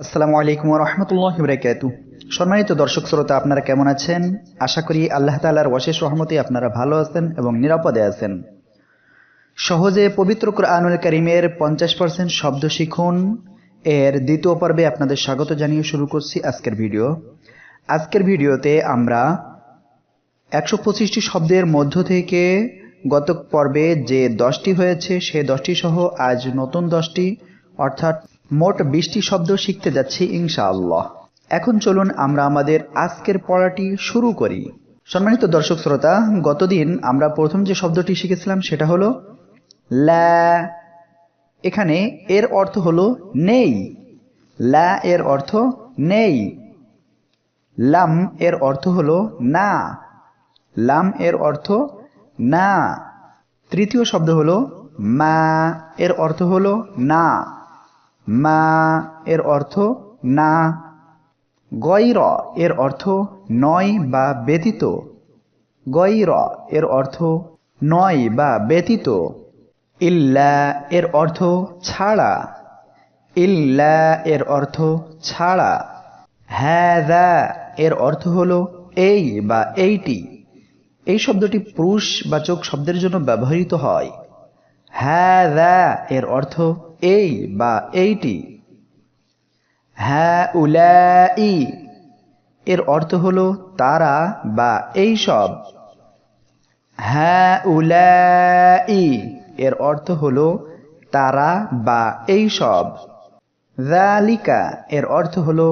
আসসালামু আলাইকুম রহমতুল্লাহ বরাকাতু সম্মানিত দর্শক শ্রোতা, আপনারা কেমন আছেন? আশা করি আল্লাহ তালার অশেষ রহমতে আপনারা ভালো আছেন এবং নিরাপদে আছেন। সহজে পবিত্র কোরআনুল করিমের পঞ্চাশ পার্সেন্ট শব্দ শিখুন। এর দ্বিতীয় পর্বে আপনাদের স্বাগত জানিয়ে শুরু করছি আজকের ভিডিও। আজকের ভিডিওতে আমরা একশো পঁচিশটি শব্দের মধ্য থেকে গত পর্বে যে দশটি হয়েছে, সে দশটি সহ আজ নতুন দশটি, অর্থাৎ মোট বিশটি শব্দ শিখতে যাচ্ছি, ইনশাআল্লাহ। এখন চলুন আমরা আমাদের আজকের পড়াটি শুরু করি। সম্মানিত দর্শক শ্রোতা, গতদিন আমরা প্রথম যে শব্দটি শিখেছিলাম সেটা হলো লা। এখানে এর অর্থ হলো নেই। লা এর অর্থ নেই। লাম এর অর্থ হলো না। লাম এর অর্থ না। তৃতীয় শব্দ হলো মা এর অর্থ হলো না। মা এর অর্থ না, গৈর এর অর্থ নয় বা ব্যতীত, গৈর এর অর্থ নয় বা ব্যতীত, ইল্লা এর অর্থ ছাড়া, ইল্লা এর অর্থ ছাড়া হ্যাদা এর অর্থ হলো এই বা এইটি। এই শব্দটি পুরুষ পুরুষবাচক শব্দের জন্য ব্যবহৃত হয়। হ্যাদা এর অর্থ এই বা এইটি। হ্যাঁ উলাই এর অর্থ হলো তারা বা এই সব। হ্যাঁ উলাই এর অর্থ হলো তারা বা এই সব। জালিকা এর অর্থ হলো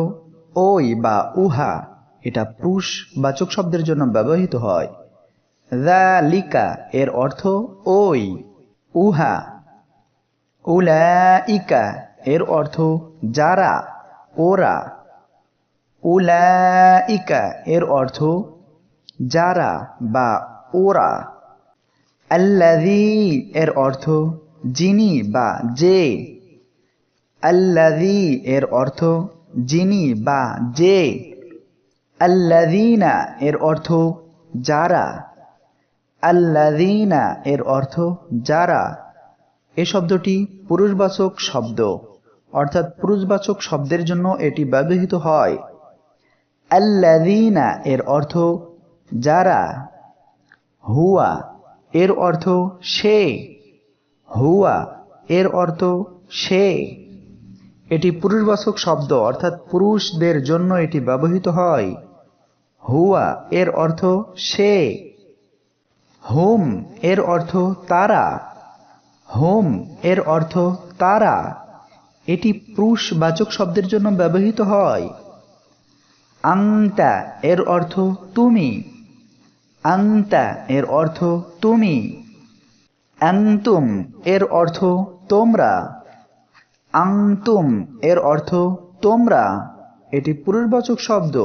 ওই বা উহা। এটা পুরুষ বাচক শব্দের জন্য ব্যবহৃত হয়। জালিকা এর অর্থ ওই, উহা। উলাইকা, এর অর্থ যারা, ওরা। উলাইকা, এর অর্থ যারা বা ওরা। আল্লাদি এর অর্থ যিনি বা যে। আল্লাদি এর অর্থ যিনি বা যে। আল্লাদিনা এর অর্থ যারা। আল্লাদিনা এর অর্থ যারা। এ শব্দটি পুরুষবাচক শব্দ। অর্থাৎ পুরুষবাচক শব্দের জন্য এটি ব্যবহৃত হয়। আল্লাদিনা এর অর্থ যারা। হুয়া এর অর্থ সে। হুয়া এর অর্থ সে। এটি পুরুষবাচক শব্দ, অর্থাৎ পুরুষদের জন্য এটি ব্যবহৃত হয়। হুয়া এর অর্থ সে। হোম এর অর্থ তারা। হোম এর অর্থ তারা। এটি পুরুষবাচক শব্দের জন্য ব্যবহৃত হয়। আংতা এর অর্থ তুমি। আংতা এর অর্থ তুমি। অ্যাংতুম এর অর্থ তোমরা। আংতুম এর অর্থ তোমরা। এটি পুরুষবাচক শব্দ।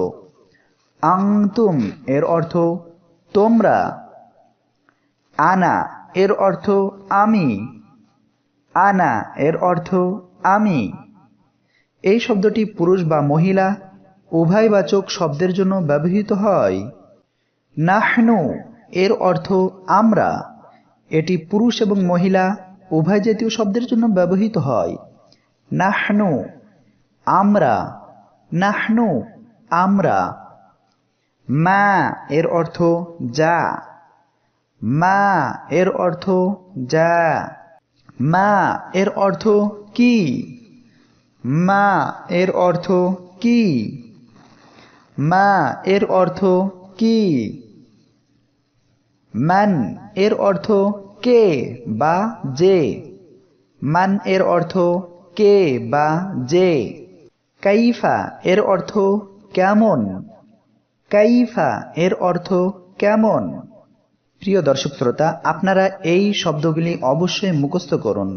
আংতুম এর অর্থ তোমরা। আনা এর অর্থ আমি। আনা, এর অর্থ আমি। এই শব্দটি পুরুষ বা মহিলা উভয়বাচক শব্দের জন্য ব্যবহৃত হয়। নাহনু, এর অর্থ আমরা। এটি পুরুষ এবং মহিলা, উভয় জাতীয় শব্দের জন্য ব্যবহৃত হয়। নাহনু, আমরা। নাহনু, আমরা। মা, এর অর্থ যা। মা, এর অর্থ যা। মা এর অর্থ কি? মা এর অর্থ কি? মা এর অর্থ কি? মান এর অর্থ কে বা যে? মান এর অর্থ কে বা যে? কাইফা এর অর্থ কেমন? কাইফা এর অর্থ কেমন? প্রিয় দর্শক শ্রোতা, আপনারা এই শব্দগুলি অবশ্যই মুখস্থ করুন।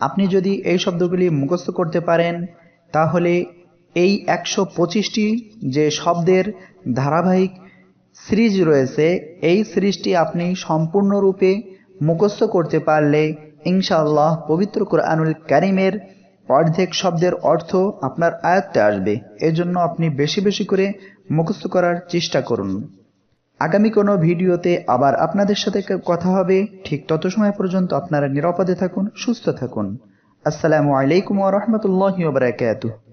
আপনি যদি এই শব্দগুলি মুখস্থ করতে পারেন, তাহলে এই একশো পঁচিশটি যে শব্দের ধারাবাহিক সিরিজ রয়েছে, এই সিরিজটি আপনি সম্পূর্ণরূপে মুখস্থ করতে পারলে ইনশাআল্লাহ পবিত্র কোরআনুল কারিমের অর্ধেক শব্দের অর্থ আপনার আয়ত্তে আসবে। এজন্য আপনি বেশি বেশি করে মুখস্থ করার চেষ্টা করুন। আগামী কোনো ভিডিওতে আবার আপনাদের সাথে কথা হবে। ঠিক তত সময় পর্যন্ত আপনারা নিরাপদে থাকুন, সুস্থ থাকুন। আসসালামু আলাইকুম ওয়া রহমতুল্লাহ ওয়া বারাকাতুহু।